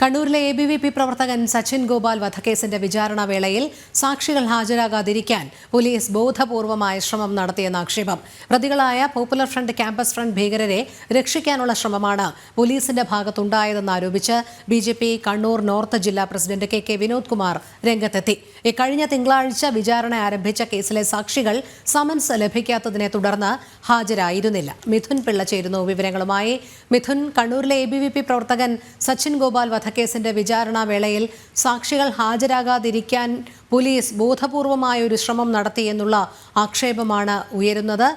കണ്ണൂരിലെ A B V P പ്രവർത്തകൻ സച്ചിൻ ഗോപാൽ വധക്കേസിന്റെ വിചാരണ വേളയിൽ സാക്ഷികൾ ഹാജരാകാതിരിക്കാൻ പോലീസ് ബോധപൂർവമായ ശ്രമം നടത്തിയെന്ന ആക്ഷേപം. പ്രതികളായ പോപ്പുലർ ഫ്രണ്ട് ക്യാമ്പസ് ഫ്രണ്ട് ഭീകരരെ രക്ഷിക്കാനുള്ള ശ്രമമാണ് പോലീസിന്റെ ഭാഗത്തുണ്ടായതെന്ന് ആരോപിച്ച് B J P Kannur north ജില്ലാ president K K Vinod Kumar രംഗത്തെത്തി. ഇക്കഴിഞ്ഞ തിങ്കളാഴ്ച വിചാരണ ആരംഭിച്ച കേസിലെ സാക്ഷികൾ സമൻസ് ലഭിക്കാത്തതിനെ തുടർന്ന് ഹാജരായിരുന്നില്ല. മിഥുൻ പിള്ള ചേരുന്നു വിവരങ്ങളുമായി. മിഥുൻ കണ്ണൂരിലെ എ പ്രവർത്തകൻ സച്ചിൻ ഗോപാൽ വധക്കേസിന്റെ വിചാരണ വേളയിൽ സാക്ഷികൾ ഹാജരാകാതിരിക്കാൻ പോലീസ് ബോധപൂർവമായ ഒരു ശ്രമം നടത്തിയെന്നുള്ള ആക്ഷേപമാണ് ഉയരുന്നത്.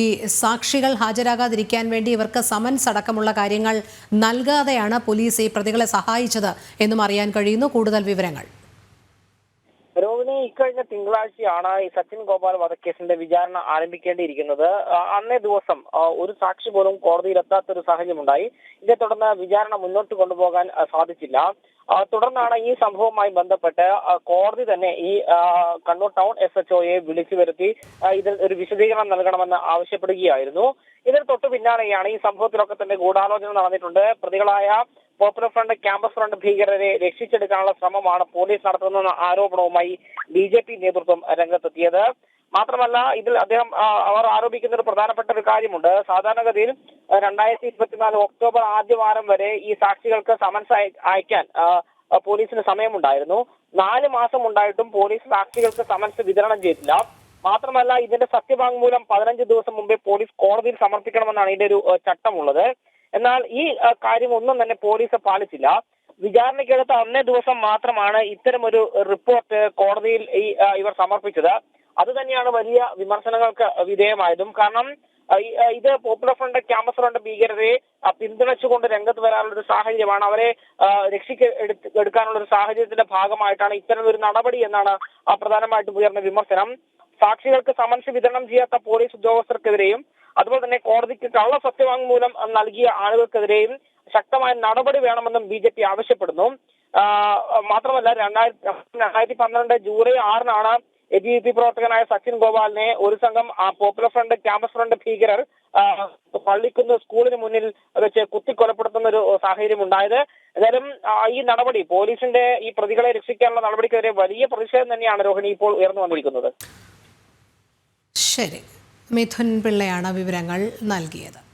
ഈ സാക്ഷികൾ ഹാജരാകാതിരിക്കാൻ വേണ്ടി ഇവർക്ക് സമൻസ് അടക്കമുള്ള കാര്യങ്ങൾ നൽകാതെയാണ് പോലീസ് ഈ പ്രതികളെ സഹായിച്ചത് എന്നും അറിയാൻ കഴിയുന്നു. കൂടുതൽ വിവരങ്ങൾ. ഇക്കഴിഞ്ഞ തിങ്കളാഴ്ചയാണ് ഈ സച്ചിൻ ഗോപാൽ വധക്കേസിന്റെ വിചാരണ ആരംഭിക്കേണ്ടിയിരിക്കുന്നത്. അന്നേ ദിവസം ഒരു സാക്ഷി പോലും കോടതിയിലെത്താത്ത ഒരു സാഹചര്യമുണ്ടായി. ഇതേ തുടർന്ന് വിചാരണ മുന്നോട്ട് കൊണ്ടുപോകാൻ സാധിച്ചില്ല. തുടർന്നാണ് ഈ സംഭവവുമായി ബന്ധപ്പെട്ട് കോടതി തന്നെ ഈ കണ്ണൂർ ടൗൺ എസ് എച്ച് ഒയെ വിളിച്ചു വരുത്തി ഇതിൽ ഒരു വിശദീകരണം നൽകണമെന്ന് ആവശ്യപ്പെടുകയായിരുന്നു. ഇതിന് തൊട്ടു പിന്നാലെയാണ് ഈ സംഭവത്തിലൊക്കെ തന്നെ ഗൂഢാലോചന നടന്നിട്ടുണ്ട്. പ്രതികളായ പോപ്പുലർ ഫ്രണ്ട് ക്യാമ്പസ് ഫ്രണ്ട് ഭീകരരെ രക്ഷിച്ചെടുക്കാനുള്ള ശ്രമമാണ് പോലീസ് നടത്തുന്ന ആരോപണവുമായി ബി ജെ പി നേതൃത്വം രംഗത്തെത്തിയത്. മാത്രമല്ല ഇതിൽ അദ്ദേഹം അവർ ആരോപിക്കുന്ന ഒരു പ്രധാനപ്പെട്ട ഒരു കാര്യമുണ്ട്. സാധാരണഗതിയിൽ രണ്ടായിരത്തി ഇരുപത്തിനാല് ഒക്ടോബർ ആദ്യ വാരം വരെ ഈ സാക്ഷികൾക്ക് സമൻസ് അയക്കാൻ പോലീസിന് സമയമുണ്ടായിരുന്നു. നാല് മാസം ഉണ്ടായിട്ടും പോലീസ് സാക്ഷികൾക്ക് സമൻസ് വിതരണം ചെയ്തില്ല. മാത്രമല്ല ഇതിന്റെ സത്യവാങ്മൂലം പതിനഞ്ച് ദിവസം മുമ്പേ പോലീസ് കോടതിയിൽ സമർപ്പിക്കണമെന്നാണ് ഇതിന്റെ ഒരു ചട്ടമുള്ളത്. എന്നാൽ ഈ കാര്യം ഒന്നും തന്നെ പോലീസ് പാലിച്ചില്ല. വിചാരണയ്ക്കെടുത്ത അന്നേ ദിവസം മാത്രമാണ് ഇത്തരം ഒരു റിപ്പോർട്ട് കോടതിയിൽ ഈ ഇവർ സമർപ്പിച്ചത്. അത് തന്നെയാണ് വലിയ വിമർശനങ്ങൾക്ക് വിധേയമായതും. കാരണം ഇത് പോപ്പുലർ ഫ്രണ്ട് ക്യാമ്പസ് ഫ്രണ്ട് ഭീകരതയെ പിന്തുണച്ചുകൊണ്ട് രംഗത്ത് വരാനുള്ള ഒരു സാഹചര്യമാണ്. അവരെ രക്ഷിക്ക എടുക്കാനുള്ള ഒരു സാഹചര്യത്തിന്റെ ഭാഗമായിട്ടാണ് ഇത്തരം ഒരു നടപടി എന്നാണ് പ്രധാനമായിട്ടും ഉയർന്ന വിമർശനം. സാക്ഷികൾക്ക് സമൻസ് വിതരണം ചെയ്യാത്ത പോലീസ് ഉദ്യോഗസ്ഥർക്കെതിരെയും അതുപോലെ തന്നെ കോടതിക്ക് കള്ള സത്യവാങ്മൂലം നൽകിയ ആളുകൾക്കെതിരെയും ശക്തമായ നടപടി വേണമെന്നും ബി ജെ പി ആവശ്യപ്പെടുന്നു. മാത്രമല്ല രണ്ടായിരത്തി രണ്ടായിരത്തി പന്ത്രണ്ട് ജൂലൈ ആറിനാണ് എ ബി പി പ്രവർത്തകനായ സച്ചിൻ ഗോപാലിനെ ഒരു സംഘം പോപ്പുലർ ഫ്രണ്ട് ക്യാമ്പസ് ഫ്രണ്ട് ഭീകരർ പള്ളിക്കുന്ന് സ്കൂളിന് മുന്നിൽ വെച്ച് കുത്തിക്കൊലപ്പെടുത്തുന്ന ഒരു സാഹചര്യം ഉണ്ടായത്. ഏതായാലും ഈ നടപടി പോലീസിന്റെ ഈ പ്രതികളെ രക്ഷിക്കാനുള്ള നടപടിക്കെതിരെ വലിയ പ്രതിഷേധം തന്നെയാണ് രോഹിണി ഇപ്പോൾ ഉയർന്നു വന്നിരിക്കുന്നത്. ശരി. മിഥുൻ പിള്ളയാണ് വിവരങ്ങൾ നൽകിയത്.